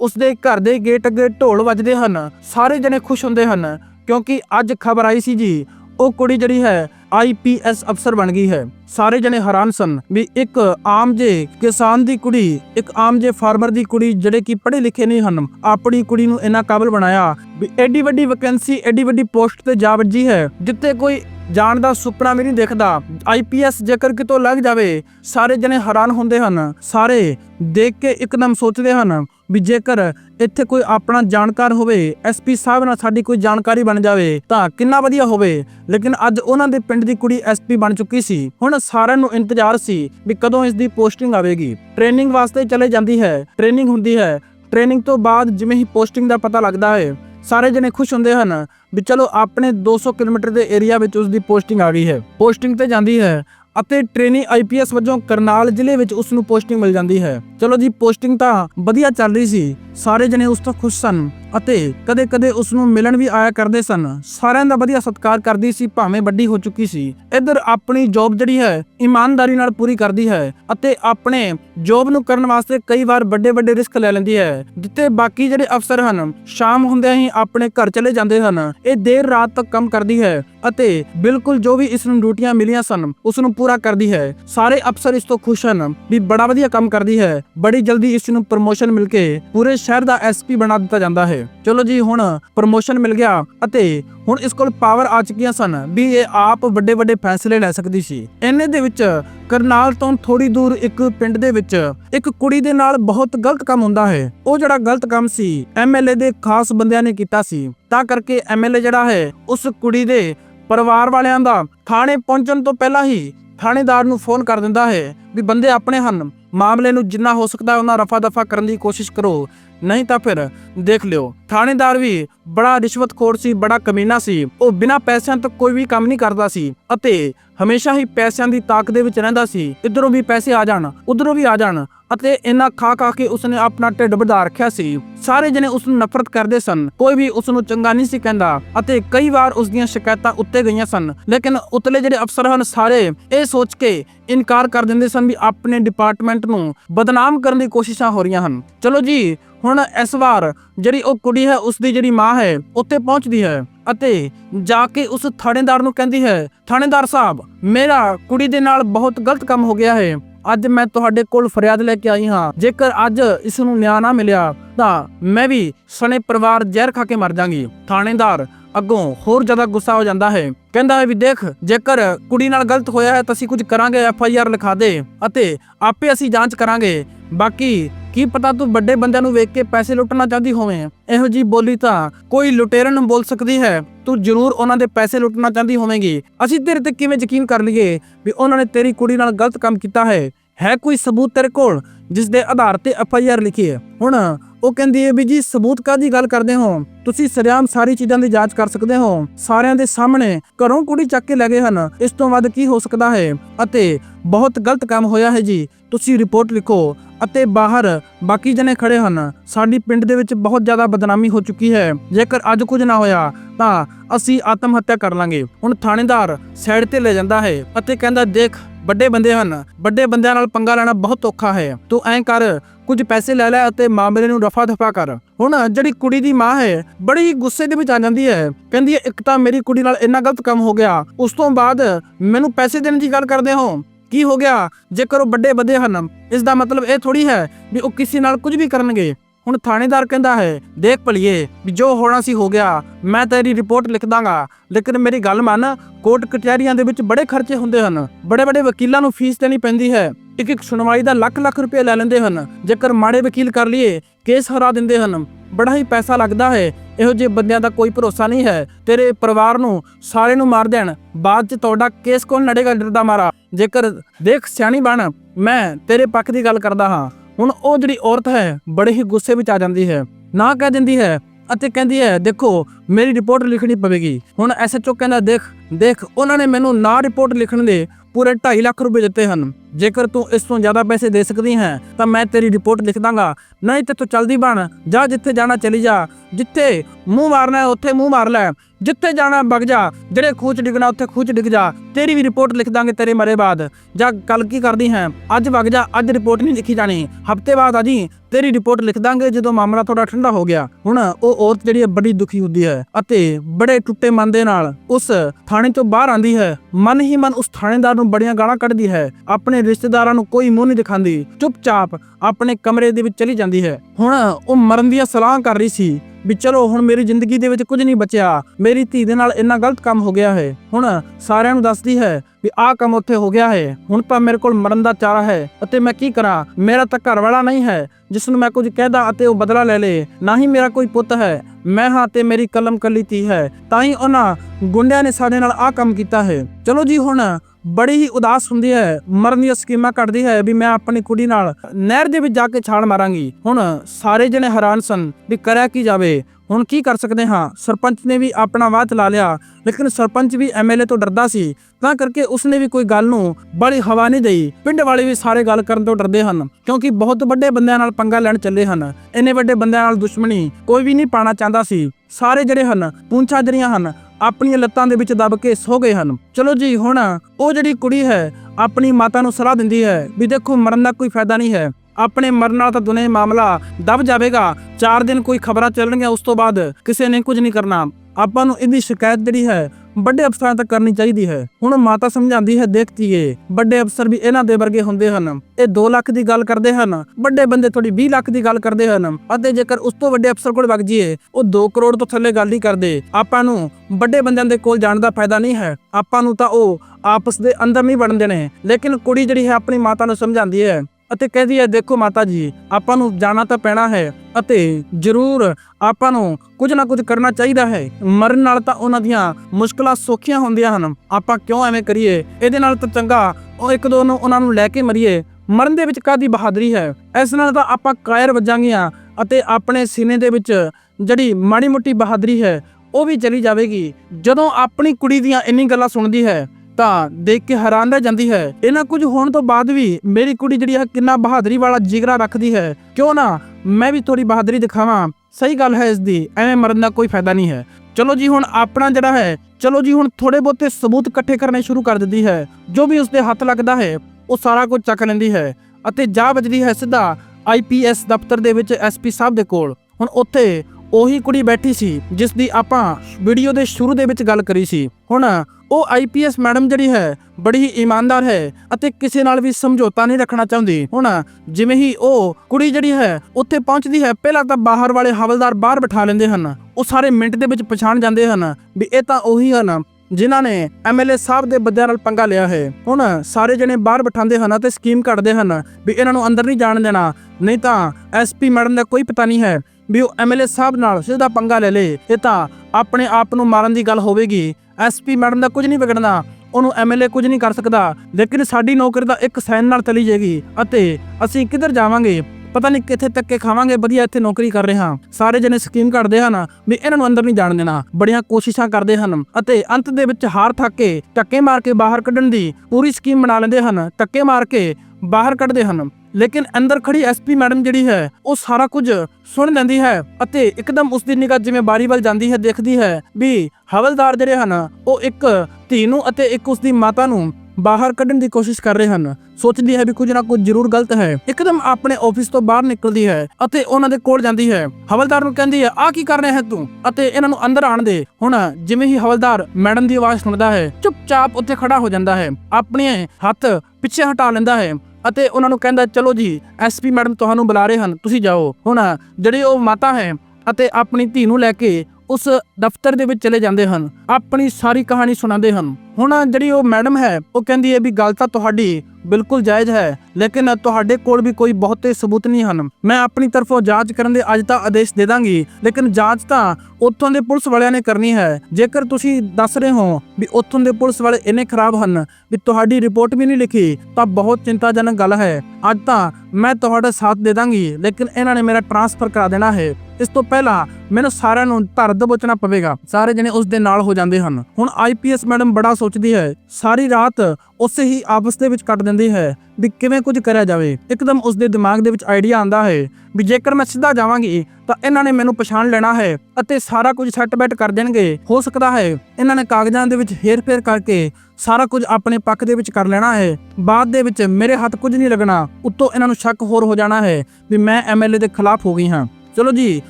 ਉਸ ਦੇ ਘਰ ਦੇ ਗੇਟ ਅੱਗੇ ਢੋਲ ਵੱਜਦੇ ਹਨ, ਸਾਰੇ ਜਣੇ ਖੁਸ਼ ਹੁੰਦੇ ਹਨ, ਕਿਉਂਕਿ ਅੱਜ ਖਬਰ ਆਈ ਸੀ ਜੀ, ਉਹ ਕੁੜੀ ਜਿਹੜੀ ਹੈ ਆਈਪੀਐਸ ਅਫਸਰ ਬਣ ਗਈ ਹੈ। ਸਾਰੇ ਜਣੇ ਹੈਰਾਨ ਸਨ ਵੀ ਇੱਕ ਆਮ ਜੇ ਕਿਸਾਨ ਦੀ ਕੁੜੀ, ਇੱਕ ਆਮ ਜੇ ਫਾਰਮਰ ਦੀ ਕੁੜੀ ਜਿਹੜੇ ਕਿ ਪੜ੍ਹੇ ਲਿਖੇ ਨਹੀਂ ਹਨ, ਆਪਣੀ ਕੁੜੀ ਨੂੰ ਇੰਨਾ ਕਾਬਲ ਬਣਾਇਆ ਵੀ ਐਡੀ ਵੱਡੀ ਵੈਕੈਂਸੀ ਐਡੀ ਵੱਡੀ ਪੋਸਟ ਤੇ ਜਾ ਵੱਜੀ ਹੈ, ਜਿੱਥੇ ਕੋਈ ਜਾਣ ਦਾ ਸੁਪਨਾ ਵੀ ਨਹੀਂ ਦੇਖਦਾ। ਆਈਪੀਐਸ ਜੇਕਰ ਕਿਤੋਂ ਲੱਗ ਜਾਵੇ, ਸਾਰੇ ਜਣੇ ਹੈਰਾਨ ਹੁੰਦੇ ਹਨ। ਸਾਰੇ ਦੇਖ ਕੇ ਇੱਕਦਮ ਸੋਚਦੇ ਹਨ ਵੀ ਜੇਕਰ ਇੱਥੇ ਕੋਈ ਆਪਣਾ ਜਾਣਕਾਰ ਹੋਵੇ ਐਸਪੀ ਸਾਹਿਬ ਨਾਲ ਸਾਡੀ ਕੋਈ ਜਾਣਕਾਰੀ ਬਣ ਜਾਵੇ ਤਾਂ ਕਿੰਨਾ ਵਧੀਆ ਹੋਵੇ। ਲੇਕਿਨ ਅੱਜ ਉਹਨਾਂ ਦੇ ਪਿੰਡ ਦੀ ਕੁੜੀ ਐਸਪੀ ਬਣ ਚੁੱਕੀ ਸੀ। ਹੁਣ ਸਾਰਿਆਂ ਨੂੰ ਇੰਤਜ਼ਾਰ ਸੀ ਵੀ ਕਦੋਂ ਇਸ ਦੀ ਪੋਸਟਿੰਗ ਆਵੇਗੀ। ਟ੍ਰੇਨਿੰਗ ਵਾਸਤੇ ਚਲੇ ਜਾਂਦੀ ਹੈ, ਟ੍ਰੇਨਿੰਗ ਹੁੰਦੀ ਹੈ। ਟ੍ਰੇਨਿੰਗ ਤੋਂ ਬਾਅਦ ਜਿਵੇਂ ਹੀ ਪੋਸਟਿੰਗ ਦਾ ਪਤਾ ਲੱਗਦਾ ਹੈ, ਸਾਰੇ ਜਣੇ ਖੁਸ਼ ਹੁੰਦੇ ਹਨ ਵੀ ਚਲੋ ਆਪਣੇ 200 ਕਿਲੋਮੀਟਰ ਦੇ ਏਰੀਆ ਵਿੱਚ ਉਸ ਦੀ ਪੋਸਟਿੰਗ ਆ ਗਈ ਹੈ। ਪੋਸਟਿੰਗ ਤੇ ਜਾਂਦੀ ਹੈ ਅਤੇ ਟ੍ਰੇਨੀ ਆਈਪੀਐਸ ਵਜੋਂ ਕਰਨਾਲ ਜ਼ਿਲ੍ਹੇ ਵਿੱਚ ਉਸ ਨੂੰ ਪੋਸਟਿੰਗ ਮਿਲ ਜਾਂਦੀ ਹੈ। ਚਲੋ ਜੀ, ਪੋਸਟਿੰਗ ਤਾਂ ਵਧੀਆ ਚੱਲ ਰਹੀ ਸੀ ਸਾਰੇ ਜਣੇ ਉਸ ਤੋਂ ਖੁਸ਼ ਸਨ ਅਤੇ ਕਦੇ-ਕਦੇ ਉਸ ਨੂੰ ਮਿਲਣ ਵੀ ਆਇਆ ਕਰਦੇ ਸਨ। ਸਾਰਿਆਂ ਦਾ ਵਧੀਆ ਸਤਿਕਾਰ ਕਰਦੀ ਸੀ, ਭਾਵੇਂ ਵੱਡੀ ਹੋ ਚੁੱਕੀ ਸੀ। ਇੱਧਰ ਆਪਣੀ ਜੌਬ ਜਿਹੜੀ ਹੈ, ਇਮਾਨਦਾਰੀ ਨਾਲ ਪੂਰੀ ਕਰਦੀ ਹੈ ਅਤੇ ਆਪਣੇ ਜੌਬ ਨੂੰ ਕਰਨ ਵਾਸਤੇ ਕਈ ਵਾਰ ਵੱਡੇ-ਵੱਡੇ ਰਿਸਕ ਲੈ ਲੈਂਦੀ ਹੈ। ਜਿੱਤੇ ਬਾਕੀ ਜਿਹੜੇ ਅਫਸਰ ਹਨ, ਸ਼ਾਮ ਹੁੰਦਿਆਂ ਹੀ ਆਪਣੇ ਘਰ ਚਲੇ ਜਾਂਦੇ ਹਨ। ਇਹ ਦੇਰ ਰਾਤ ਤੱਕ ਕੰਮ ਕਰਦੀ ਹੈ ਅਤੇ ਬਿਲਕੁਲ ਜੋ ਵੀ ਇਸ ਨੂੰ ਡਿਊਟੀਆਂ ਮਿਲੀਆਂ ਸਨ ਉਸ ਨੂੰ ਪੂਰਾ ਕਰਦੀ ਹੈ। ਸਾਰੇ ਅਫਸਰ ਇਸ ਤੋਂ ਖੁਸ਼ ਹਨ ਵੀ ਬੜਾ ਵਧੀਆ ਕੰਮ ਕਰਦੀ ਹੈ। ਬੜੀ ਜਲਦੀ ਇਸ ਨੂੰ ਪ੍ਰਮੋਸ਼ਨ ਮਿਲ ਕੇ ਪੂਰੇ ਸ਼ਹਿਰ ਦਾ ਐਸਪੀ ਬਣਾ ਦਿੱਤਾ ਜਾਂਦਾ ਹੈ। ਚਲੋ ਜੀ, ਹੁਣ ਪ੍ਰਮੋਸ਼ਨ ਮਿਲ ਗਿਆ ਅਤੇ ਹੁਣ ਇਸ ਕੋਲ ਪਾਵਰ ਆ ਚੁੱਕੀਆਂ ਸਨ ਵੀ ਇਹ ਆਪ ਵੱਡੇ ਵੱਡੇ ਫੈਸਲੇ ਲੈ ਸਕਦੀ ਸੀ। ਇੰਨੇ ਦੇ ਵਿੱਚ ਕਰਨਾਲ ਤੋਂ ਥੋੜੀ ਦੂਰ ਇੱਕ ਪਿੰਡ ਦੇ ਵਿੱਚ ਇੱਕ ਕੁੜੀ ਦੇ ਨਾਲ ਬਹੁਤ ਗਲਤ ਕੰਮ ਹੁੰਦਾ ਹੈ। ਉਹ ਜਿਹੜਾ ਗਲਤ ਕੰਮ ਸੀ ਐਮਐਲਏ ਦੇ ਖਾਸ ਬੰਦਿਆਂ ਨੇ ਕੀਤਾ ਸੀ। ਤਾਂ ਕਰਕੇ ਐਮਐਲਏ ਜਿਹੜਾ ਹੈ, ਉਸ ਕੁੜੀ ਦੇ ਪਰਿਵਾਰ ਵਾਲਿਆਂ ਦਾ ਥਾਣੇ ਪਹੁੰਚਣ ਤੋਂ ਪਹਿਲਾਂ ਹੀ ਥਾਣੇਦਾਰ ਨੂੰ ਫੋਨ ਕਰ ਦਿੰਦਾ ਹੈ ਵੀ ਬੰਦੇ ਆਪਣੇ ਹਨ, ਮਾਮਲੇ ਨੂੰ ਜਿੰਨਾ ਹੋ ਸਕਦਾ ਉਹਨਾਂ ਰਫਾ ਦਫਾ ਕਰਨ ਦੀ ਕੋਸ਼ਿਸ਼ ਕਰੋ। ਨਹੀਂ ਤਾਂ ਫਿਰ ਦੇਖ ਲਿਓ ਥਾਣੇਦਾਰ ਵੀ ਬੜਾ ਰਿਸ਼ਵਤਖੋਰ ਸੀ, ਬੜਾ ਕਮੀਨਾ ਸੀ। ਉਹ ਬਿਨਾਂ ਪੈਸਿਆਂ ਤੋਂ ਕੋਈ ਵੀ ਕੰਮ ਨਹੀਂ ਕਰਦਾ ਸੀ ਅਤੇ ਹਮੇਸ਼ਾ ਹੀ ਪੈਸਿਆਂ ਦੀ ਤਾਕ ਦੇ ਵਿੱਚ ਰਹਿੰਦਾ ਸੀ। ਇਧਰੋਂ ਵੀ ਪੈਸੇ ਆ ਜਾਣ, ਉਧਰੋਂ ਵੀ ਆ ਜਾਣ ਅਤੇ ਇੰਨਾ ਖਾ ਖਾ ਕੇ ਉਸਨੇ ਆਪਣਾ ਢਿੱਡ ਵਧਾ ਰੱਖਿਆ ਸੀ। ਸਾਰੇ ਜਣੇ ਉਸ ਨੂੰ ਨਫ਼ਰਤ ਕਰਦੇ ਸਨ, ਕੋਈ ਵੀ ਉਸ ਨੂੰ ਚੰਗਾ ਨਹੀਂ ਸੀ ਕਹਿੰਦਾ ਅਤੇ ਕਈ ਵਾਰ ਉਸ ਦੀਆਂ ਸ਼ਿਕਾਇਤਾਂ ਉੱਤੇ ਗਈਆਂ ਸਨ। ਲੇਕਿਨ ਉਤਲੇ ਜਿਹੜੇ ਅਫਸਰ ਹਨ, ਸਾਰੇ ਇਹ ਸੋਚ ਕੇ ਇਨਕਾਰ ਕਰ ਦਿੰਦੇ ਸਨ ਵੀ ਆਪਣੇ ਡਿਪਾਰਟਮੈਂਟ ਨੂੰ ਬਦਨਾਮ ਕਰਨ ਦੀ ਕੋਸ਼ਿਸ਼ਾਂ ਹੋ ਰਹੀਆਂ ਹਨ। ਚਲੋ ਜੀ, ਹੁਣ ਇਸ ਵਾਰ ਜਿਹੜੀ ਉਹ ਕੁੜੀ ਹੈ ਉਸ ਦੀ ਜਿਹੜੀ ਮਾਂ ਹੈ, ਉੱਥੇ ਪਹੁੰਚਦੀ ਹੈ ਅਤੇ ਜਾ ਕੇ ਉਸ ਥਾਣੇਦਾਰ ਨੂੰ ਕਹਿੰਦੀ ਹੈ, ਥਾਣੇਦਾਰ ਸਾਹਿਬ, ਮੇਰਾ ਕੁੜੀ ਦੇ ਨਾਲ ਬਹੁਤ ਗਲਤ ਕੰਮ ਹੋ ਗਿਆ ਹੈ। ਅੱਜ ਮੈਂ ਤੁਹਾਡੇ ਕੋਲ ਫਰਿਆਦ ਲੈ ਕੇ ਆਈ ਹਾਂ। ਜੇਕਰ ਅੱਜ ਇਸ ਨੂੰ ਨਿਆਂ ਨਾ ਮਿਲਿਆ, ਤਾਂ ਮੈਂ ਵੀ ਸਣੇ ਪਰਿਵਾਰ ਜ਼ਹਿਰ ਖਾ ਕੇ ਮਰ ਜਾਵਾਂਗੀ। ਥਾਣੇਦਾਰ ਅੱਗੋਂ ਹੋਰ ਜ਼ਿਆਦਾ ਗੁੱਸਾ ਹੋ ਜਾਂਦਾ ਹੈ। ਕਹਿੰਦਾ ਹੈ ਵੀ ਦੇਖ, ਜੇਕਰ ਕੁੜੀ ਨਾਲ ਗਲਤ ਹੋਇਆ ਹੈ ਤਾਂ ਅਸੀਂ ਕੁਝ ਕਰਾਂਗੇ, ਐਫ ਆਈ ਆਰ ਲਿਖਾ ਦੇ ਅਤੇ ਆਪੇ ਅਸੀਂ ਜਾਂਚ ਕਰਾਂਗੇ। ਬਾਕੀ ਕੀ ਪਤਾ ਤੂੰ ਵੱਡੇ ਬੰਦਿਆਂ ਨੂੰ ਵੇਖ ਕੇ ਪੈਸੇ ਲੁੱਟਣਾ ਚਾਹਦੀ ਹੋਵੇਂ? ਇਹੋ ਜੀ ਬੋਲੀ ਤਾਂ ਕੋਈ ਲੁਟੇਰਨ ਬੋਲ ਸਕਦੀ ਹੈ। ਤੂੰ ਜ਼ਰੂਰ ਉਹਨਾਂ ਦੇ ਪੈਸੇ ਲੁੱਟਣਾ ਚਾਹਦੀ ਹੋਵੇਂਗੀ। ਅਸੀਂ ਤੇਰੇ ਤੇ ਕਿਵੇਂ ਯਕੀਨ ਕਰ ਲਈਏ ਵੀ ਉਹਨਾਂ ਨੇ ਤੇਰੀ ਕੁੜੀ ਨਾਲ ਗਲਤ ਕੰਮ ਕੀਤਾ ਹੈ? ਹੈ ਕੋਈ ਸਬੂਤ ਤੇਰੇ ਕੋਲ, ਜਿਸ ਦੇ ਆਧਾਰ ਤੇ ਐਫ ਆਈ ਆਰ ਲਿਖੀ ਹੈ? ਹੁਣ ਉਹ ਕਹਿੰਦੀ ਹੈ ਵੀ ਜੀ, ਸਬੂਤ ਕਾਦੀ ਗੱਲ ਕਰਦੇ ਹੋ? ਤੁਸੀਂ ਸਰਿਆਮ ਸਾਰੀ ਚੀਜ਼ਾਂ ਦੀ ਜਾਂਚ ਕਰ ਸਕਦੇ ਹੋ। ਸਾਰਿਆਂ ਦੇ ਸਾਹਮਣੇ ਘਰੋਂ ਕੁੜੀ ਚੱਕ ਕੇ ਲੈ ਗਏ ਹਨ। ਇਸ ਤੋਂ ਵੱਧ ਕੀ ਹੋ ਸਕਦਾ ਹੈ? ਅਤੇ ਬਹੁਤ ਗਲਤ ਕੰਮ ਹੋਇਆ ਹੈ ਜੀ। ਤੁਸੀਂ ਰਿਪੋਰਟ ਲਿਖੋ। ਅਤੇ ਬਾਹਰ ਬਾਕੀ ਜਣੇ ਖੜੇ ਹਨ। ਸਾਡੀ ਪਿੰਡ ਦੇ ਵਿੱਚ ਬਹੁਤ ਜ਼ਿਆਦਾ ਬਦਨਾਮੀ ਹੋ ਚੁੱਕੀ ਹੈ। ਜੇਕਰ ਅੱਜ ਕੁਝ ਨਾ ਹੋਇਆ, ਤਾਂ ਅਸੀਂ ਆਤਮ ਹੱਤਿਆ ਕਰ ਲਾਂਗੇ। ਹੁਣ ਥਾਣੇਦਾਰ ਸਾਈਡ ਤੇ ਲੈ ਜਾਂਦਾ ਹੈ ਅਤੇ ਕਹਿੰਦਾ, ਦੇਖ, ਵੱਡੇ ਬੰਦੇ ਹਨ। ਵੱਡੇ ਬੰਦਿਆਂ ਨਾਲ ਪੰਗਾ ਲੈਣਾ ਬਹੁਤ ਔਖਾ ਹੈ। ਤੂੰ ਐਂ ਕਰ, ਕੁਝ ਪੈਸੇ ਲੈ ਲੈ ਅਤੇ ਮਾਮਲੇ ਨੂੰ ਰਫਾ ਦਫਾ ਕਰ। ਹੁਣ ਜਿਹੜੀ ਕੁੜੀ ਦੀ ਮਾਂ ਹੈ, ਬੜੀ ਗੁੱਸੇ ਦੇ ਵਿੱਚ ਆ ਜਾਂਦੀ ਹੈ। ਕਹਿੰਦੀ ਹੈ, ਇੱਕ ਤਾਂ ਮੇਰੀ ਕੁੜੀ ਨਾਲ ਇੰਨਾ ਗਲਤ ਕੰਮ ਹੋ ਗਿਆ। ਉਸ ਤੋਂ ਬਾਅਦ ਮੈਨੂੰ ਪੈਸੇ ਦੇਣ ਦੀ ਗੱਲ ਕਰਦੇ ਹੋ। ਕੀ ਹੋ ਗਿਆ? ਜੇਕਰ ਉਹ ਵੱਡੇ ਵਧੇ ਹਨ ਇਸ ਦਾ ਮਤਲਬ ਇਹ ਥੋੜੀ ਹੈ ਵੀ ਉਹ ਕਿਸੇ ਨਾਲ ਕੁਝ ਵੀ ਕਰਨਗੇ। ਹੁਣ ਥਾਣੇਦਾਰ ਕਹਿੰਦਾ ਹੈ, ਦੇਖ ਭਲੀਏ, ਵੀ ਜੋ ਹੋਣਾ ਸੀ ਹੋ ਗਿਆ, ਮੈਂ ਤੇਰੀ ਰਿਪੋਰਟ ਲਿਖ ਦਾਂਗਾ। ਲੇਕਿਨ ਮੇਰੀ ਗੱਲ ਮੰਨ, ਕੋਰਟ ਕਚਹਿਰੀਆਂ ਦੇ ਵਿੱਚ ਬੜੇ ਖਰਚੇ ਹੁੰਦੇ ਹਨ। ਬੜੇ ਬੜੇ ਵਕੀਲਾਂ ਨੂੰ ਫੀਸ ਦੇਣੀ ਪੈਂਦੀ ਹੈ। ਇੱਕ ਇੱਕ ਸੁਣਵਾਈ ਦਾ ਲੱਖ ਲੱਖ ਰੁਪਏ ਲੈ ਲੈਂਦੇ ਹਨ। ਜੇਕਰ ਮਾੜੇ ਵਕੀਲ ਕਰ ਲਈਏ, ਕੇਸ ਹਰਾ ਦਿੰਦੇ ਹਨ। ਬੜਾ ਹੀ ਪੈਸਾ ਲੱਗਦਾ ਹੈ। ਇਹੋ ਜਿਹੇ ਬੰਦਿਆਂ ਦਾ ਕੋਈ ਭਰੋਸਾ ਨਹੀਂ ਹੈ। ਤੇਰੇ ਪਰਿਵਾਰ ਨੂੰ ਸਾਰੇ ਨੂੰ ਮਾਰ ਦੇਣ। ਬਾਅਦ ਚ ਤੁਹਾਡਾ ਕੇਸ ਕੌਣ ਲੜੇਗਾ, ਡਰਦਾ ਮਾਰਾ? ਜੇਕਰ ਦੇਖ ਸਿਆਣੀ ਬਣ, ਮੈਂ ਤੇਰੇ ਪੱਖ ਦੀ ਗੱਲ ਕਰਦਾ ਹਾਂ। ਹੁਣ ਉਹ ਜਿਹੜੀ ਔਰਤ ਹੈ, ਬੜੇ ਹੀ ਗੁੱਸੇ ਵਿੱਚ ਆ ਜਾਂਦੀ ਹੈ। ਨਾ ਕਹਿ ਦਿੰਦੀ ਹੈ ਅਤੇ ਕਹਿੰਦੀ ਹੈ, ਦੇਖੋ, ਮੇਰੀ ਰਿਪੋਰਟ ਲਿਖਣੀ ਪਵੇਗੀ। ਹੁਣ ਐਸਐਚਓ ਕਹਿੰਦਾ, ਦੇਖ ਦੇਖ, ਉਹਨਾਂ ਨੇ ਮੈਨੂੰ ਨਾ ਰਿਪੋਰਟ ਲਿਖਣ ਦੇ ਪੂਰੇ 2.5 ਲੱਖ ਰੁਪਏ ਦਿੱਤੇ ਹਨ। ਜੇਕਰ ਤੂੰ ਇਸ ਤੋਂ ਜ਼ਿਆਦਾ ਪੈਸੇ ਦੇ ਸਕਦੀ ਹੈ, ਤਾਂ ਮੈਂ ਤੇਰੀ ਰਿਪੋਰਟ ਲਿਖ ਦਾਂਗਾ। ਨਹੀਂ ਤੇ ਤੂੰ ਚਲਦੀ ਬਣ, ਜਾ ਜਿੱਥੇ ਜਾਣਾ ਚਲੀ ਜਾ। ਜਿੱਥੇ ਮੂੰਹ ਮਾਰਨਾ ਉੱਥੇ ਮੂੰਹ ਮਾਰ ਲੈ। ਜਿੱਥੇ ਜਾਣਾ ਵਗ ਜਾ। ਜਿਹੜੇ ਖੂਚ ਡਿੱਗਣਾ, ਉੱਥੇ ਖੂਚ ਡਿੱਗ ਜਾ। ਤੇਰੀ ਵੀ ਰਿਪੋਰਟ ਲਿਖ ਦਾਂਗੇ ਤੇਰੇ ਮਰੇ ਬਾਅਦ। ਜਾਂ ਕੱਲ ਕੀ ਕਰਦੀ ਹੈ? ਅੱਜ ਵਗ ਜਾ, ਅੱਜ ਰਿਪੋਰਟ ਨਹੀਂ ਲਿਖੀ ਜਾਣੀ। ਹਫ਼ਤੇ ਬਾਅਦ ਆ ਜੀ, ਤੇਰੀ ਰਿਪੋਰਟ ਲਿਖ ਦਾਂਗੇ ਜਦੋਂ ਮਾਮਲਾ ਥੋੜਾ ਠੰਡਾ ਹੋ ਗਿਆ। ਹੁਣ ਉਹ ਔਰਤ ਜਿਹੜੀ ਹੈ, ਬੜੀ ਦੁਖੀ ਹੁੰਦੀ ਹੈ ਅਤੇ ਬੜੇ ਟੁੱਟੇ ਮਨ ਦੇ ਨਾਲ ਉਸ ਥਾਣੇ ਤੋਂ ਬਾਹਰ ਆਂਦੀ ਹੈ। ਮਨ ਹੀ ਮਨ ਉਸ ਥਾਣੇਦਾਰ ਨੂੰ ਬੜੀਆਂ ਗਾਲਾਂ ਕੱਢਦੀ ਹੈ। ਆਪਣੇ ਰਿਸ਼ਤੇਦਾਰਾਂ ਨੂੰ ਕੋਈ ਮੂੰਹ ਨਹੀਂ ਦਿਖਾਉਂਦੀ, ਚੁੱਪਚਾਪ ਆਪਣੇ ਕਮਰੇ ਦੇ ਵਿੱਚ ਚਲੀ ਜਾਂਦੀ ਹੈ। ਹੁਣ ਉਹ ਮਰਨ ਦੀਆਂ ਸਲਾਹ ਕਰ ਰਹੀ ਸੀ ਵੀ ਚਲੋ ਹੁਣ ਮੇਰੀ ਜ਼ਿੰਦਗੀ ਦੇ ਵਿੱਚ ਕੁਝ ਨਹੀਂ ਬਚਿਆ, ਮੇਰੀ ਧੀ ਦੇ ਨਾਲ ਇੰਨਾ ਗਲਤ ਕੰਮ ਹੋ ਗਿਆ ਹੈ। ਹੁਣ ਸਾਰਿਆਂ ਨੂੰ ਦੱਸਦੀ ਹੈ ਵੀ ਆਹ ਕੰਮ ਉੱਥੇ ਹੋ ਗਿਆ ਹੈ। ਹੁਣ ਤਾਂ ਮੇਰੇ ਕੋਲ ਮਰਨ ਦਾ ਚਾਰਾ ਹੈ ਅਤੇ ਮੈਂ ਕੀ ਕਰਾਂ? ਮੇਰਾ ਤਾਂ ਘਰ ਵਾਲਾ ਨਹੀਂ ਹੈ, ਜਿਸ ਨੂੰ ਮੈਂ ਕੁਝ ਕਹਿਦਾ ਅਤੇ ਉਹ ਬਦਲਾ ਲੈ ਲੇ। ਨਾ ਹੀ ਮੇਰਾ ਕੋਈ ਪੁੱਤ ਹੈ। ਮੈਂ ਹਾਂ ਤੇ ਮੇਰੀ ਕਲਮ ਕੱਲੀ ਧੀ ਹੈ। ਤਾਂ ਹੀ ਉਹਨਾਂ ਗੁੰਡਿਆਂ ਨੇ ਸਾਡੇ ਨਾਲ ਆਹ ਕੰਮ ਕੀਤਾ ਹੈ। ਚਲੋ ਜੀ ਹੁਣ ਬੜੀ ਹੀ ਉਦਾਸ ਹੁੰਦੀ ਹੈ, ਮਰਨ ਦੀਆਂ ਸਕੀਮਾਂ ਕੱਢਦੀ ਹੈ ਵੀ ਮੈਂ ਆਪਣੀ ਕੁੜੀ ਨਾਲ ਨਹਿਰ ਦੇ ਵਿੱਚ ਜਾ ਕੇ ਛਾਲ ਮਾਰਾਂਗੀ। ਹੁਣ ਸਾਰੇ ਜਣੇ ਹੈਰਾਨ ਸਨ ਵੀ ਕਰਿਆ ਕੀ ਜਾਵੇ। ਹੁਣ ਕੀ ਕਰ ਸਕਦੇ ਹਾਂ? ਸਰਪੰਚ ਨੇ ਵੀ ਆਪਣਾ ਵਾਅਦ ਲਾ ਲਿਆ, ਲੇਕਿਨ ਸਰਪੰਚ ਵੀ ਐਮਐਲਏ ਤੋਂ ਡਰਦਾ ਸੀ। ਤਾਂ ਕਰਕੇ ਉਸਨੇ ਵੀ ਕੋਈ ਗੱਲ ਨੂੰ ਬੜੀ ਹਵਾ ਨਹੀਂ ਦੇਈ। ਪਿੰਡ ਵਾਲੇ ਵੀ ਸਾਰੇ ਗੱਲ ਕਰਨ ਤੋਂ ਡਰਦੇ ਹਨ, ਕਿਉਂਕਿ ਬਹੁਤ ਵੱਡੇ ਬੰਦਿਆਂ ਨਾਲ ਪੰਗਾ ਲੈਣ ਚੱਲੇ ਹਨ। ਇੰਨੇ ਵੱਡੇ ਬੰਦਿਆਂ ਨਾਲ ਦੁਸ਼ਮਣੀ ਕੋਈ ਵੀ ਨਹੀਂ ਪਾਣਾ ਚਾਹੁੰਦਾ ਸੀ। ਸਾਰੇ ਜਿਹੜੇ ਹਨ, ਪੂੰਛਾਂ ਜਿਹੜੀਆਂ ਹਨ ਆਪਣੀਆਂ ਲੱਤਾਂ ਦੇ ਵਿੱਚ ਦਬ ਕੇ ਸੋ ਗਏ ਹਨ। ਚਲੋ ਜੀ, ਹੁਣ ਉਹ ਜਿਹੜੀ ਕੁੜੀ ਹੈ, ਆਪਣੀ ਮਾਤਾ ਨੂੰ ਸਲਾਹ ਦਿੰਦੀ ਹੈ ਵੀ ਦੇਖੋ, ਮਰਨ ਦਾ ਕੋਈ ਫਾਇਦਾ ਨਹੀਂ ਹੈ। ਆਪਣੇ ਮਰਨ ਨਾਲ ਤਾਂ ਦੁਨੀਆ ਮਾਮਲਾ ਦਬ ਜਾਵੇਗਾ। 4 ਦਿਨ ਕੋਈ ਖਬਰਾਂ ਚੱਲਣਗੀਆਂ, ਉਸ ਤੋਂ ਬਾਅਦ ਕਿਸੇ ਨੇ ਕੁਝ ਨਹੀਂ ਕਰਨਾ। ਆਪਾਂ ਨੂੰ ਇਹਦੀ ਸ਼ਿਕਾਇਤ ਜਿਹੜੀ ਹੈ, ਵੱਡੇ ਅਫਸਰਾਂ ਤੱਕ ਕਰਨੀ ਚਾਹੀਦੀ ਹੈ। ਹੁਣ ਮਾਤਾ ਸਮਝਾਉਂਦੀ ਹੈ ਦੇਖਤੀਏ ਵੱਡੇ ਅਫਸਰ ਵੀ ਇਹਨਾਂ ਦੇ ਵਰਗੇ ਹੁੰਦੇ ਹਨ। ਇਹ 2 ਲੱਖ ਦੀ ਗੱਲ ਕਰਦੇ ਹਨ, ਵੱਡੇ ਬੰਦੇ ਥੋੜੀ 20 ਲੱਖ ਦੀ ਗੱਲ ਕਰਦੇ ਹਨ। ਅਤੇ ਜੇਕਰ ਉਸ ਤੋਂ ਵੱਡੇ ਅਫਸਰ ਕੋਲ ਵਗ ਜਾਈਏ, ਉਹ 2 ਕਰੋੜ ਤੋਂ ਥੱਲੇ ਗੱਲ ਹੀ ਕਰਦੇ। ਆਪਾਂ ਨੂੰ ਵੱਡੇ ਬੰਦਿਆਂ ਦੇ ਕੋਲ ਜਾਣ ਦਾ ਫਾਇਦਾ ਨਹੀਂ ਹੈ। ਆਪਾਂ ਨੂੰ ਤਾਂ ਉਹ ਆਪਸ ਦੇ ਅੰਦਰ ਨਹੀਂ ਵੜਨ ਦੇਣੇ। ਲੇਕਿਨ ਕੁੜੀ ਜਿਹੜੀ ਹੈ, ਆਪਣੀ ਮਾਤਾ ਨੂੰ ਸਮਝਾਉਂਦੀ ਹੈ ਅਤੇ ਕਹਿੰਦੀ ਹੈ, ਦੇਖੋ ਮਾਤਾ ਜੀ, ਆਪਾਂ ਨੂੰ ਜਾਣਾ ਤਾਂ ਪੈਣਾ ਹੈ ਅਤੇ ਜ਼ਰੂਰ ਆਪਾਂ ਨੂੰ ਕੁਝ ਨਾ ਕੁਝ ਕਰਨਾ ਚਾਹੀਦਾ ਹੈ। ਮਰਨ ਨਾਲ ਤਾਂ ਉਹਨਾਂ ਦੀਆਂ ਮੁਸ਼ਕਲਾਂ ਸੌਖੀਆਂ ਹੁੰਦੀਆਂ ਹਨ। ਆਪਾਂ ਕਿਉਂ ਐਵੇਂ ਕਰੀਏ? ਇਹਦੇ ਨਾਲ ਤਾਂ ਚੰਗਾ ਉਹ ਇੱਕ ਦੋ ਨੂੰ ਉਹਨਾਂ ਨੂੰ ਲੈ ਕੇ ਮਰੀਏ। ਮਰਨ ਦੇ ਵਿੱਚ ਕਾਦੀ ਬਹਾਦਰੀ ਹੈ? ਇਸ ਨਾਲ ਤਾਂ ਆਪਾਂ ਕਾਇਰ ਵੱਜਾਂਗੀਆਂ ਅਤੇ ਆਪਣੇ ਸੀਨੇ ਦੇ ਵਿੱਚ ਜਿਹੜੀ ਮਾੜੀ ਮੋਟੀ ਬਹਾਦਰੀ ਹੈ, ਉਹ ਵੀ ਚਲੀ ਜਾਵੇਗੀ। ਜਦੋਂ ਆਪਣੀ ਕੁੜੀ ਦੀਆਂ ਇੰਨੀ ਗੱਲਾਂ ਸੁਣਦੀ ਹੈ ਤਾਂ ਦੇਖ ਕੇ ਹੈਰਾਨ ਰਹਿ ਜਾਂਦੀ ਹੈ। ਇਹਨਾਂ ਕੁਝ ਹੋਣ ਤੋਂ ਬਾਅਦ ਵੀ ਮੇਰੀ ਕੁੜੀ ਜਿਹੜੀ ਹੈ ਕਿੰਨਾ ਬਹਾਦਰੀ ਵਾਲਾ ਜਿਗਰਾ ਰੱਖਦੀ ਹੈ। ਕਿਉਂ ਨਾ ਮੈਂ ਵੀ ਥੋੜੀ ਬਹਾਦਰੀ ਦਿਖਾਵਾਂ। ਸਹੀ ਗੱਲ ਹੈ ਇਸ ਦੀ ਐਵੇਂ ਮਰਨ ਦਾ ਕੋਈ ਫਾਇਦਾ ਨਹੀਂ ਹੈ। ਚਲੋ ਜੀ, ਹੁਣ ਆਪਣਾ ਜਿਹੜਾ ਹੈ, ਚਲੋ ਜੀ, ਹੁਣ ਥੋੜੇ ਬਹੁਤੇ ਸਬੂਤ ਇਕੱਠੇ ਕਰਨੇ ਸ਼ੁਰੂ ਕਰ ਦਿੰਦੀ ਹੈ। ਜੋ ਵੀ ਉਸਦੇ ਹੱਥ ਲੱਗਦਾ ਹੈ, ਉਹ ਸਾਰਾ ਕੁਝ ਚੱਕ ਲੈਂਦੀ ਹੈ ਅਤੇ ਜਾ ਵੱਜਦੀ ਹੈ ਸਿੱਧਾ ਆਈਪੀਐਸ ਦਫ਼ਤਰ ਦੇ ਵਿੱਚ ਐਸਪੀ ਸਾਹਿਬ ਦੇ ਕੋਲ। ਹੁਣ ਉੱਥੇ ਉਹੀ ਕੁੜੀ ਬੈਠੀ ਸੀ ਜਿਸ ਦੀ ਆਪਾਂ ਵੀਡੀਓ ਦੇ ਸ਼ੁਰੂ ਦੇ ਵਿੱਚ ਗੱਲ ਕਰੀ ਸੀ। ਹੁਣ ਉਹ ਆਈਪੀਐਸ ਮੈਡਮ ਜਿਹੜੀ ਹੈ, ਬੜੀ ਹੀ ਇਮਾਨਦਾਰ ਹੈ ਅਤੇ ਕਿਸੇ ਨਾਲ ਵੀ ਸਮਝੌਤਾ ਨਹੀਂ ਰੱਖਣਾ ਚਾਹੁੰਦੀ। ਹੁਣ ਜਿਵੇਂ ਹੀ ਉਹ ਕੁੜੀ ਜਿਹੜੀ ਹੈ, ਉੱਥੇ ਪਹੁੰਚਦੀ ਹੈ, ਪਹਿਲਾਂ ਤਾਂ ਬਾਹਰ ਵਾਲੇ ਹਵਲਦਾਰ ਬਾਹਰ ਬਿਠਾ ਲੈਂਦੇ ਹਨ। ਉਹ ਸਾਰੇ ਮਿੰਟ ਦੇ ਵਿੱਚ ਪਛਾਣ ਜਾਂਦੇ ਹਨ ਵੀ ਇਹ ਤਾਂ ਉਹੀ ਹਨ ਜਿਨ੍ਹਾਂ ਨੇ ਐਮਐਲਏ ਸਾਹਿਬ ਦੇ ਬੰਦਿਆਂ ਨਾਲ ਪੰਗਾ ਲਿਆ ਹੈ। ਹੁਣ ਸਾਰੇ ਜਣੇ ਬਾਹਰ ਬਿਠਾਉਂਦੇ ਹਨ ਅਤੇ ਸਕੀਮ ਕੱਢਦੇ ਹਨ ਵੀ ਇਹਨਾਂ ਨੂੰ ਅੰਦਰ ਨਹੀਂ ਜਾਣ ਦੇਣਾ। ਨਹੀਂ ਤਾਂ ਐਸਪੀ ਮੈਡਮ ਦਾ ਕੋਈ ਪਤਾ ਨਹੀਂ ਹੈ ਵੀ ਉਹ ਐਮਐਲਏ ਸਾਹਿਬ ਨਾਲ ਸਿੱਧਾ ਪੰਗਾ ਲੈ ਲੇ। ਇਹ ਤਾਂ ਆਪਣੇ ਆਪ ਨੂੰ ਮਾਰਨ ਦੀ ਗੱਲ ਹੋਵੇਗੀ। ਐਸਪੀ ਮੈਡਮ ਦਾ ਕੁਝ ਨਹੀਂ ਵਿਗੜਨਾ। ਉਹਨੂੰ ਐਮਐਲਏ ਕੁਝ ਨਹੀਂ ਕਰ ਸਕਦਾ। ਲੇਕਿਨ ਸਾਡੀ ਨੌਕਰੀ ਤਾਂ ਇੱਕ ਸਾਈਨ ਨਾਲ ਚਲੀ ਜਾਏਗੀ। ਅਤੇ ਅਸੀਂ ਕਿੱਧਰ ਜਾਵਾਂਗੇ? ਪਤਾ ਨਹੀਂ ਕਿੱਥੇ ਤੱਕੇ ਖਾਵਾਂਗੇ, ਵਧੀਆ ਇੱਥੇ ਨੌਕਰੀ ਕਰ ਰਹੇ ਹਾਂ। ਸਾਰੇ ਜਣੇ ਸਕੀਮ ਕੱਢਦੇ ਹਨ ਵੀ ਇਹਨਾਂ ਨੂੰ ਅੰਦਰ ਨਹੀਂ ਜਾਣ ਦੇਣਾ। ਬੜੀਆਂ ਕੋਸ਼ਿਸ਼ਾਂ ਕਰਦੇ ਹਨ ਅਤੇ ਅੰਤ ਦੇ ਵਿੱਚ ਹਾਰ ਥੱਕ ਕੇ ਟੱਕੇ ਮਾਰ ਕੇ ਬਾਹਰ ਕੱਢਣ ਦੀ ਪੂਰੀ ਸਕੀਮ ਬਣਾ ਲੈਂਦੇ ਹਨ, ਟੱਕੇ ਮਾਰ ਕੇ ਬਾਹਰ ਕੱਢਦੇ ਹਨ। ਲੇਕਿਨ ਅੰਦਰ ਖੜੀ ਐਸਪੀ ਮੈਡਮ ਜਿਹੜੀ ਹੈ, ਉਹ ਸਾਰਾ ਕੁਝ ਸੁਣ ਲੈਂਦੀ ਹੈ ਅਤੇ ਇੱਕਦਮ ਉਸ ਦੀ ਨਿਗਾਹ ਜਿਵੇਂ ਬਾਰੀ ਵੱਲ ਜਾਂਦੀ ਹੈ, ਦੇਖਦੀ ਹੈ ਵੀ ਹਵਲਦਾਰ ਜਿਹੜੇ ਹਨ, ਉਹ ਇੱਕ ਧੀ ਨੂੰ ਅਤੇ ਇੱਕ ਉਸ ਦੀ ਮਾਤਾ ਨੂੰ ਬਾਹਰ ਕੱਢਣ ਦੀ ਕੋਸ਼ਿਸ਼ ਕਰ ਰਹੇ ਹਨ। ਸੋਚਦੀ ਹੈ ਵੀ ਕੁਝ ਨਾ ਕੁਝ ਜ਼ਰੂਰ ਗਲਤ ਹੈ। ਇੱਕਦਮ ਆਪਣੇ ਆਫਿਸ ਤੋਂ ਬਾਹਰ ਨਿਕਲਦੀ ਹੈ ਅਤੇ ਉਹਨਾਂ ਦੇ ਕੋਲ ਜਾਂਦੀ ਹੈ। ਹਵਲਦਾਰ ਨੂੰ ਕਹਿੰਦੀ ਹੈ ਆ ਕੀ ਕਰ ਰਿਹਾ ਹੈ ਤੂੰ? ਅਤੇ ਇਹਨਾਂ ਨੂੰ ਅੰਦਰ ਆਣ ਦੇ। ਹੁਣ ਜਿਵੇਂ ਹੀ ਹਵਲਦਾਰ ਮੈਡਮ ਦੀ ਆਵਾਜ਼ ਸੁਣਦਾ ਹੈ, ਚੁੱਪਚਾਪ ਉੱਥੇ ਖੜਾ ਹੋ ਜਾਂਦਾ ਹੈ। ਆਪਣੇ ਹੱਥ ਪਿੱਛੇ ਹਟਾ ਲੈਂਦਾ ਹੈ ਅਤੇ ਉਹਨਾਂ ਨੂੰ ਕਹਿੰਦਾ, ਚਲੋ ਜੀ ਐਸਪੀ ਮੈਡਮ ਤੁਹਾਨੂੰ ਬੁਲਾ ਰਹੇ ਹਨ, ਤੁਸੀਂ ਜਾਓ। ਹੁਣ ਜਿਹੜੀ ਉਹ ਮਾਤਾ ਹੈ ਅਤੇ ਆਪਣੀ ਧੀ ਨੂੰ ਲੈ ਕੇ ਉਸ ਦਫ਼ਤਰ ਦੇ ਵਿੱਚ ਚਲੇ ਜਾਂਦੇ ਹਨ, ਆਪਣੀ ਸਾਰੀ ਕਹਾਣੀ ਸੁਣਾਉਂਦੇ ਹਨ। ਹੁਣ ਜਿਹੜੀ ਉਹ ਮੈਡਮ ਹੈ, ਉਹ ਕਹਿੰਦੀ ਹੈ ਵੀ ਗੱਲ ਤਾਂ ਤੁਹਾਡੀ ਬਿਲਕੁਲ ਜਾਇਜ਼ ਹੈ, ਲੇਕਿਨ ਤੁਹਾਡੇ ਕੋਲ ਵੀ ਕੋਈ ਬਹੁਤੇ ਸਬੂਤ ਨਹੀਂ ਹਨ। ਮੈਂ ਆਪਣੀ ਤਰਫੋਂ ਜਾਂਚ ਕਰਨ ਦੇ ਅੱਜ ਤਾਂ ਆਦੇਸ਼ ਦੇ ਦਾਂਗੀ, ਲੇਕਿਨ ਜਾਂਚ ਤਾਂ ਉੱਥੋਂ ਦੇ ਪੁਲਿਸ ਵਾਲਿਆਂ ਨੇ ਕਰਨੀ ਹੈ। ਜੇਕਰ ਤੁਸੀਂ ਦੱਸ ਰਹੇ ਹੋ ਵੀ ਉੱਥੋਂ ਦੇ ਪੁਲਿਸ ਵਾਲੇ ਇੰਨੇ ਖਰਾਬ ਹਨ ਵੀ ਤੁਹਾਡੀ ਰਿਪੋਰਟ ਵੀ ਨਹੀਂ ਲਿਖੀ, ਤਾਂ ਬਹੁਤ ਚਿੰਤਾਜਨਕ ਗੱਲ ਹੈ। ਅੱਜ ਤਾਂ ਮੈਂ ਤੁਹਾਡਾ ਸਾਥ ਦੇ ਦਾਂਗੀ, ਲੇਕਿਨ ਇਹਨਾਂ ਨੇ ਮੇਰਾ ਟਰਾਂਸਫਰ ਕਰਾ ਦੇਣਾ ਹੈ। ਇਸ ਤੋਂ ਪਹਿਲਾਂ ਮੈਨੂੰ ਸਾਰਿਆਂ ਨੂੰ ਧਰ ਦਬੋਚਣਾ ਪਵੇਗਾ। ਸਾਰੇ ਜਣੇ ਉਸ ਦੇ ਨਾਲ ਹੋ ਜਾਂਦੇ ਹਨ। ਹੁਣ ਆਈਪੀਐਸ ਮੈਡਮ ਬੜਾ ਸੋਚਦੀ ਹੈ। ਸਾਰੀ ਰਾਤ ਉਸੇ ਹੀ ਆਪਸ ਦੇ ਵਿੱਚ ਕੱਟ ਦਿੰਦੀ ਹੈ ਵੀ ਕਿਵੇਂ ਕੁਝ ਕਰਿਆ ਜਾਵੇ। ਇੱਕਦਮ ਉਸ ਦੇ ਦਿਮਾਗ ਦੇ ਵਿੱਚ ਆਈਡੀਆ ਆਂਦਾ ਹੈ ਵੀ ਜੇਕਰ ਮੈਂ ਸਿੱਧਾ ਜਾਵਾਂਗੀ ਤਾਂ ਇਹਨਾਂ ਨੇ ਮੈਨੂੰ ਪਛਾਣ ਲੈਣਾ ਹੈ ਅਤੇ ਸਾਰਾ ਕੁਝ ਸੈੱਟ ਬੈਟ ਕਰ ਦੇਣਗੇ। ਹੋ ਸਕਦਾ ਹੈ ਇਹਨਾਂ ਨੇ ਕਾਗਜ਼ਾਂ ਦੇ ਵਿੱਚ ਹੇਰ-ਫੇਰ ਕਰਕੇ ਸਾਰਾ ਕੁਝ ਆਪਣੇ ਪੱਖ ਦੇ ਵਿੱਚ ਕਰ ਲੈਣਾ ਹੈ। ਬਾਅਦ ਦੇ ਵਿੱਚ ਮੇਰੇ ਹੱਥ ਕੁਝ ਨਹੀਂ ਲੱਗਣਾ। ਉੱਤੋਂ ਇਹਨਾਂ ਨੂੰ ਸ਼ੱਕ ਹੋਰ ਹੋ ਜਾਣਾ ਹੈ ਵੀ ਮੈਂ ਐਮਐਲਏ ਦੇ ਖਿਲਾਫ ਹੋ ਗਈ ਹਾਂ। ਚਲੋ ਜੀ,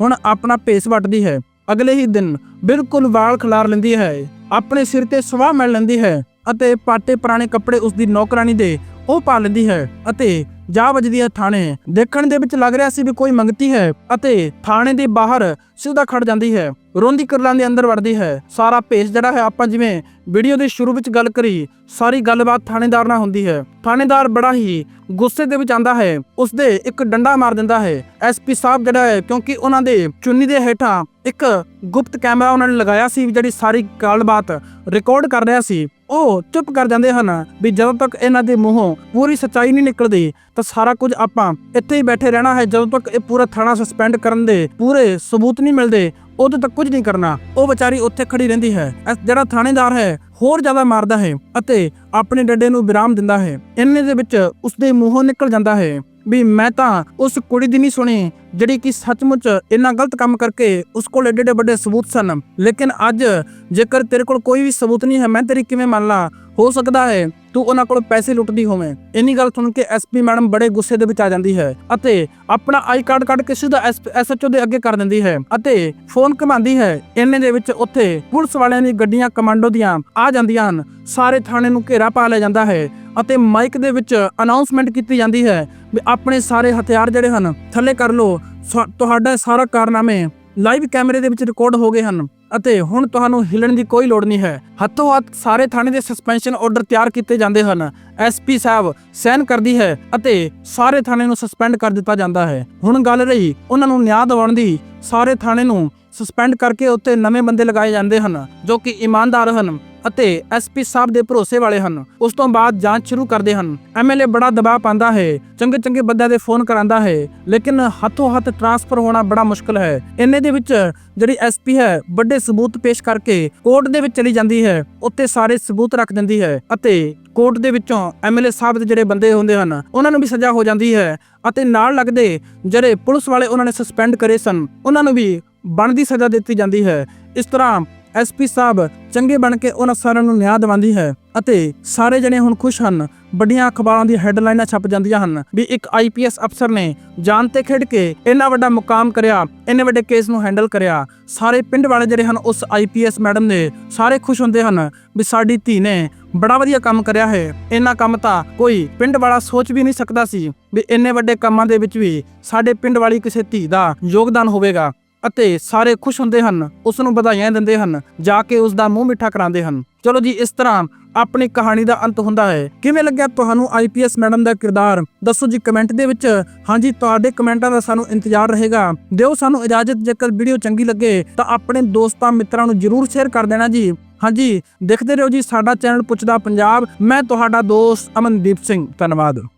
ਹੁਣ ਆਪਣਾ ਭੇਸ ਵੱਟਦੀ ਹੈ। ਅਗਲੇ ਹੀ ਦਿਨ ਬਿਲਕੁਲ ਵਾਲ ਖਿਲਾਰ ਲੈਂਦੀ ਹੈ। ਆਪਣੇ ਸਿਰ ਤੇ ਸਵਾਹ ਮਿਲ ਲੈਂਦੀ ਹੈ ਅਤੇ ਪਾਟੇ ਪੁਰਾਣੇ ਕੱਪੜੇ ਉਸ ਦੀ ਨੌਕਰਾਨੀ ਦੇ ਉਹ ਪਾ ਲੈਂਦੀ ਹੈ ਅਤੇ ਜਾ ਵੱਜਦੀ ਥਾਣੇ। ਦੇਖਣ ਦੇ ਵਿੱਚ ਲੱਗ ਰਿਹਾ ਸੀ ਵੀ ਕੋਈ ਮੰਗਤੀ ਹੈ ਅਤੇ ਥਾਣੇ ਦੇ ਬਾਹਰ ਸਿੱਧਾ ਖੜ ਜਾਂਦੀ ਹੈ। ਰੋਂਦੀ ਕਰਲਾਂ ਦੇ ਅੰਦਰ ਵੜਦੀ ਹੈ। ਸਾਰਾ ਭੇਸ ਜਿਹੜਾ ਹੈ, ਆਪਾਂ ਜਿਵੇਂ ਵੀਡੀਓ ਦੇ ਸ਼ੁਰੂ ਵਿੱਚ ਗੱਲ ਕਰੀ, ਸਾਰੀ ਗੱਲਬਾਤ ਥਾਣੇਦਾਰ ਨਾਲ ਹੁੰਦੀ ਹੈ। ਥਾਣੇਦਾਰ ਬੜਾ ਹੀ ਗੁੱਸੇ ਦੇ ਵਿੱਚ ਆਂਦਾ ਹੈ। ਉਸ ਦੇ ਇੱਕ ਡੰਡਾ ਮਾਰ ਦਿੰਦਾ ਹੈ। ਐਸਪੀ ਸਾਹਿਬ ਜਿਹੜਾ ਹੈ, ਕਿਉਂਕਿ ਉਹਨਾਂ ਦੇ ਚੁੰਨੀ ਦੇ ਹੇਠਾਂ ਇੱਕ ਗੁਪਤ ਕੈਮਰਾ ਉਹਨਾਂ ਨੇ ਲਗਾਇਆ ਸੀ, ਜਿਹੜੀ ਸਾਰੀ ਗੱਲਬਾਤ ਰਿਕਾਰਡ ਕਰ ਰਿਹਾ ਸੀ। ਉਹ ਚੁੱਪ ਕਰ ਜਾਂਦੇ ਹਨ ਵੀ ਜਦੋਂ ਤੱਕ ਇਹਨਾਂ ਦੇ ਮੂੰਹੋਂ ਪੂਰੀ ਸੱਚਾਈ ਨਹੀਂ ਨਿਕਲਦੀ, ਤਾਂ ਸਾਰਾ ਕੁਝ ਆਪਾਂ ਇੱਥੇ ਹੀ ਬੈਠੇ ਰਹਿਣਾ ਹੈ। ਜਦੋਂ ਤੱਕ ਇਹ ਪੂਰਾ ਥਾਣਾ ਸਸਪੈਂਡ ਕਰਨ ਦੇ ਪੂਰੇ ਸਬੂਤ ਨਹੀਂ ਮਿਲਦੇ, ਉਦੋਂ ਤੱਕ ਕੁਝ ਨਹੀਂ ਕਰਨਾ। ਉਹ ਵਿਚਾਰੀ ਉੱਥੇ ਖੜੀ ਰਹਿੰਦੀ ਹੈ। ਜਿਹੜਾ ਥਾਣੇਦਾਰ ਹੈ, ਹੋਰ ਜ਼ਿਆਦਾ ਮਾਰਦਾ ਹੈ ਅਤੇ ਆਪਣੇ ਡੰਡੇ ਨੂੰ ਵਿਰਾਮ ਦਿੰਦਾ ਹੈ। ਇੰਨੇ ਦੇ ਵਿੱਚ ਉਸਦੇ ਮੂੰਹੋਂ ਨਿਕਲ ਜਾਂਦਾ ਹੈ। ਵੀ ਮੈਂ ਤਾਂ ਉਸ ਕੁੜੀ ਦੀ ਨਹੀਂ ਸੁਣੀ, ਜਿਹੜੀ ਕਿ ਸੱਚਮੁੱਚ ਇੰਨਾ ਗਲਤ ਕੰਮ ਕਰਕੇ ਉਸ ਕੋਲ ਏਡੇ ਏਡੇ ਵੱਡੇ ਸਬੂਤ ਸਨ। ਲੇਕਿਨ ਅੱਜ ਜੇਕਰ ਤੇਰੇ ਕੋਲ ਕੋਈ ਵੀ ਸਬੂਤ ਨਹੀਂ ਹੈ, ਮੈਂ ਤੇਰੀ ਕਿਵੇਂ ਮੰਨ ਲਾ? ਹੋ ਸਕਦਾ ਹੈ ਤੂੰ ਉਹਨਾਂ ਕੋਲ ਪੈਸੇ ਲੁੱਟਦੀ ਹੋਵੇਂ। ਇੰਨੀ ਗੱਲ ਸੁਣ ਕੇ ਐਸਪੀ ਮੈਡਮ ਬੜੇ ਗੁੱਸੇ ਦੇ ਵਿੱਚ ਆ ਜਾਂਦੀ ਹੈ ਅਤੇ ਆਪਣਾ ਆਈ ਕਾਰਡ ਕੱਢ ਕੇ ਸਿੱਧਾ ਐਸਐਚਓ ਦੇ ਅੱਗੇ ਕਰ ਦਿੰਦੀ ਹੈ ਅਤੇ ਫੋਨ ਘਮਾਉਂਦੀ ਹੈ। ਇੰਨੇ ਦੇ ਵਿੱਚ ਉੱਥੇ ਪੁਲਿਸ ਵਾਲਿਆਂ ਦੀ ਗੱਡੀਆਂ ਕਮਾਂਡੋ ਦੀਆਂ ਆ ਜਾਂਦੀਆਂ ਹਨ। ਸਾਰੇ ਥਾਣੇ ਨੂੰ ਘੇਰਾ ਪਾ ਲਿਆ ਜਾਂਦਾ ਹੈ ਅਤੇ ਮਾਈਕ ਦੇ ਵਿੱਚ ਅਨਾਉਂਸਮੈਂਟ ਕੀਤੀ ਜਾਂਦੀ ਹੈ ਵੀ ਆਪਣੇ ਸਾਰੇ ਹਥਿਆਰ ਜਿਹੜੇ ਹਨ, ਥੱਲੇ ਕਰ ਲਓ। ਸਾ- ਤੁਹਾਡਾ ਸਾਰਾ ਕਾਰਨਾਮੇ ਲਾਈਵ ਕੈਮਰੇ ਦੇ ਵਿੱਚ ਰਿਕਾਰਡ ਹੋ ਗਏ ਹਨ ਅਤੇ ਹੁਣ ਤੁਹਾਨੂੰ ਹਿੱਲਣ ਦੀ ਕੋਈ ਲੋੜ ਨਹੀਂ ਹੈ। ਹੱਥੋਂ ਹੱਥ ਸਾਰੇ ਥਾਣੇ ਦੇ ਸਸਪੈਂਸ਼ਨ ਆਰਡਰ ਤਿਆਰ ਕੀਤੇ ਜਾਂਦੇ ਹਨ। ਐਸਪੀ ਸਾਹਿਬ ਸਾਈਨ ਕਰਦੀ ਹੈ ਅਤੇ ਸਾਰੇ ਥਾਣੇ ਨੂੰ ਸਸਪੈਂਡ ਕਰ ਦਿੱਤਾ ਜਾਂਦਾ ਹੈ। ਹੁਣ ਗੱਲ ਰਹੀ ਉਹਨਾਂ ਨੂੰ ਨਿਆਂ ਦਿਵਾਉਣ ਦੀ। ਸਾਰੇ ਥਾਣੇ ਨੂੰ ਸਸਪੈਂਡ ਕਰਕੇ ਉੱਤੇ ਨਵੇਂ ਬੰਦੇ ਲਗਾਏ ਜਾਂਦੇ ਹਨ, ਜੋ ਕਿ ਇਮਾਨਦਾਰ ਹਨ। ਅਤੇ ਐਸਪੀ ਸਾਹਿਬ ਦੇ ਭਰੋਸੇ ਵਾਲੇ ਹਨ। ਉਸ ਤੋਂ ਬਾਅਦ ਜਾਂਚ ਸ਼ੁਰੂ ਕਰਦੇ ਹਨ। ਐਮਐਲਏ ਬੜਾ ਦਬਾਅ ਪਾਉਂਦਾ ਹੈ ਚੰਗੇ ਚੰਗੇ ਬੰਦਿਆਂ ਦੇ ਫੋਨ ਕਰਾਂਦਾ ਹੈ, ਲੇਕਿਨ ਹੱਥੋਂ ਹੱਥ ਟਰਾਂਸਫਰ ਹੋਣਾ ਬੜਾ ਮੁਸ਼ਕਲ ਹੈ। ਇੰਨੇ ਦੇ ਵਿੱਚ ਜਿਹੜੀ ਐਸਪੀ ਹੈ, ਵੱਡੇ ਸਬੂਤ ਪੇਸ਼ ਕਰਕੇ ਕੋਰਟ ਦੇ ਵਿੱਚ ਚਲੀ ਜਾਂਦੀ ਹੈ ਉੱਤੇ ਸਾਰੇ ਸਬੂਤ ਰੱਖ ਦਿੰਦੀ ਹੈ ਅਤੇ ਕੋਰਟ ਦੇ ਵਿੱਚੋਂ ਐਮਐਲਏ ਸਾਹਿਬ ਦੇ ਜਿਹੜੇ ਬੰਦੇ ਹੁੰਦੇ ਹਨ, ਉਹਨਾਂ ਨੂੰ ਵੀ ਸਜ਼ਾ ਹੋ ਜਾਂਦੀ ਹੈ ਅਤੇ ਨਾਲ ਲੱਗਦੇ ਜਿਹੜੇ ਪੁਲਿਸ ਵਾਲੇ ਉਹਨਾਂ ਨੇ ਸਸਪੈਂਡ ਕਰੇ ਸਨ, ਉਹਨਾਂ ਨੂੰ ਵੀ ਬਣਦੀ ਸਜ਼ਾ ਦਿੱਤੀ ਜਾਂਦੀ ਹੈ। ਇਸ ਤਰ੍ਹਾਂ ਐਸਪੀ ਸਾਹਿਬ ਚੰਗੇ ਬਣ ਕੇ ਉਹਨਾਂ ਸਾਰਿਆਂ ਨੂੰ ਨਿਆਂ ਦਿਵਾਉਂਦੀ ਹੈ ਅਤੇ ਸਾਰੇ ਜਣੇ ਹੁਣ ਖੁਸ਼ ਹਨ। ਵੱਡੀਆਂ ਅਖਬਾਰਾਂ ਦੀ ਹੈਡਲਾਈਨਾਂ ਛਪ ਜਾਂਦੀਆਂ ਹਨ ਵੀ ਇੱਕ ਆਈਪੀਐਸ ਅਫਸਰ ਨੇ ਜਾਨ ਤੇ ਖੇਡ ਕੇ ਇੰਨਾ ਵੱਡਾ ਮੁਕਾਮ ਕਰਿਆ, ਇੰਨੇ ਵੱਡੇ ਕੇਸ ਨੂੰ ਹੈਂਡਲ ਕਰਿਆ। ਸਾਰੇ ਪਿੰਡ ਵਾਲੇ ਜਿਹੜੇ ਹਨ, ਉਸ ਆਈਪੀਐਸ ਮੈਡਮ ਦੇ ਸਾਰੇ ਖੁਸ਼ ਹੁੰਦੇ ਹਨ ਵੀ ਸਾਡੀ ਧੀ ਨੇ ਬੜਾ ਵਧੀਆ ਕੰਮ ਕਰਿਆ ਹੈ। ਇੰਨਾ ਕੰਮ ਤਾਂ ਕੋਈ ਪਿੰਡ ਵਾਲਾ ਸੋਚ ਵੀ ਨਹੀਂ ਸਕਦਾ ਸੀ ਵੀ ਇੰਨੇ ਵੱਡੇ ਕੰਮਾਂ ਦੇ ਵਿੱਚ ਵੀ ਸਾਡੇ ਪਿੰਡ ਵਾਲੀ ਕਿਸੇ ਧੀ ਦਾ ਯੋਗਦਾਨ ਹੋਵੇਗਾ। ਅਤੇ ਸਾਰੇ ਖੁਸ਼ ਹੁੰਦੇ ਹਨ ਉਸ ਨੂੰ ਵਧਾਈਆਂ ਦਿੰਦੇ ਹਨ, ਜਾ ਕੇ ਉਸ ਦਾ ਮੂੰਹ ਮਿੱਠਾ ਕਰਾਉਂਦੇ ਹਨ। ਚਲੋ ਜੀ, ਇਸ ਤਰ੍ਹਾਂ ਆਪਣੀ ਕਹਾਣੀ ਦਾ ਅੰਤ ਹੁੰਦਾ ਹੈ। ਕਿਵੇਂ ਲੱਗਿਆ ਤੁਹਾਨੂੰ ਆਈਪੀਐਸ ਮੈਡਮ ਦਾ ਕਿਰਦਾਰ? ਦੱਸੋ ਜੀ ਕਮੈਂਟ ਦੇ ਵਿੱਚ। ਹਾਂਜੀ ਤੁਹਾਡੇ ਕਮੈਂਟਾਂ ਦਾ ਸਾਨੂੰ ਇੰਤਜ਼ਾਰ ਰਹੇਗਾ। ਦਿਓ ਸਾਨੂੰ ਇਜਾਜ਼ਤ, ਜੇਕਰ ਵੀਡੀਓ ਚੰਗੀ ਲੱਗੇ, ਤਾਂ ਆਪਣੇ ਦੋਸਤਾਂ, ਮਿੱਤਰਾਂ ਨੂੰ ਜਰੂਰ ਸ਼ੇਅਰ ਕਰ ਦੇਣਾ ਜੀ। ਹਾਂਜੀ ਦੇਖਦੇ ਰਹੋ ਜੀ, ਸਾਡਾ ਚੈਨਲ ਪੁੱਛਦਾ ਪੰਜਾਬ। ਮੈਂ ਤੁਹਾਡਾ ਦੋਸਤ ਅਮਨਦੀਪ ਸਿੰਘ। ਧੰਨਵਾਦ।